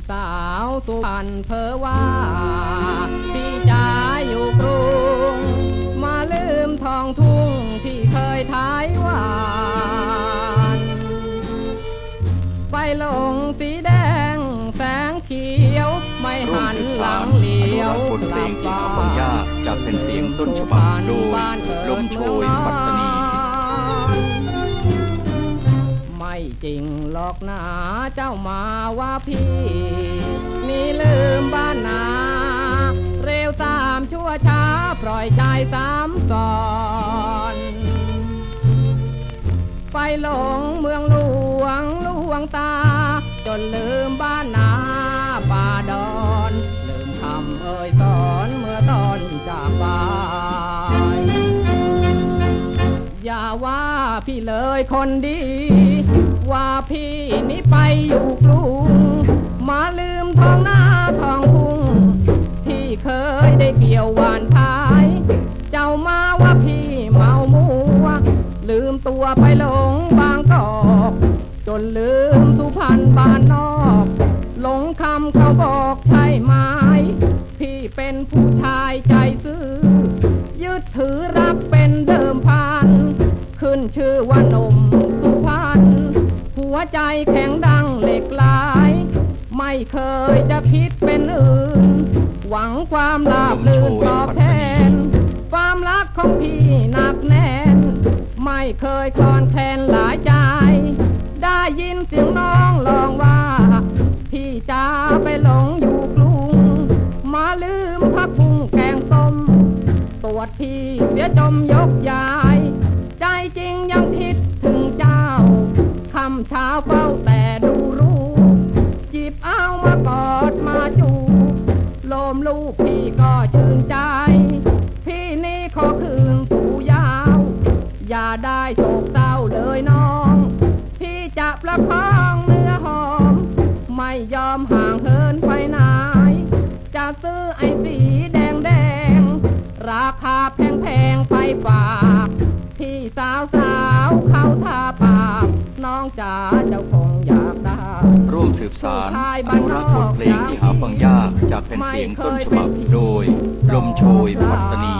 ยินอีสาวสุพรรณเพอว่าพี่จ๋าอยู่กรุง มาลืมทองทุ่งที่เคยท้ายหวานไฟหลงสีแดงแสงเขียว ไม่ร่วหัมนสืบหลัสานงเลี้ยวอนุรักษ์บทเพลงที่หาฟังยากจากแผ่นเสียงต้นฉบับโดยลมโชยปัตต จริงหรอกนะเจ้ามาว่าพี่ นี่ลืมบ้านนา เร็วตามชั่วช้าปล่อยใจสามสอนไปหลงเมืองหลวงลวงตา จนลืมบ้านนาป่าดอน ลืมคำเอ่ยสอนเมื่อตอนจากไปอย่าว่าพี่เลยคนดีว่าพี่นี่ไปอยู่กรุงมาลืมทองหน้าทองทุ่งที่เคยได้เกี่ยวหวานท้าย เจ้ามาว่าพี่เมามัว ลืมตัวไปหลงบางกอก จนลืมสุพรรณบ้าน วใจแข็งดังเหล็กไหลไม่เคยจะคิดเป็นอื่น หวังความลาบลื่นตอบแทน ความรักของพี่หนักแน่น ไม่เคยคลอนแคลนหลายใจ ได้ยินเสียงน้องลองว่า พี่จะไปหลงอยู่กรุง มาลืมพักบุ้งแกงต้มตรวจพี่เสียจมยกยาย ใจจริงยังคิด เช้าเฝ้าแต่ดูรูปหยิบเอามากอดมาจูบโลมลูกพี่ก็ชื่นใจ พี่นี่ขอคืนสู่ยาว อย่าได้โศกเศร้าเลยน้อง พี่จะประคองเนื้อหอม ไม่ยอมห่างเหินไปไหน จะซื้อไอ้สีแดงแดง ราคาแพงแพงๆไปฝาก พี่สาวสาวเขาทาปาก จ๋าเจ้าคงอยากได้ ร่วมสืบสารอนุรักษ์บทเพลงที่หาฟังยากจากแผ่นเสียงต้นฉบับโดยลมโชยปัตตานีไ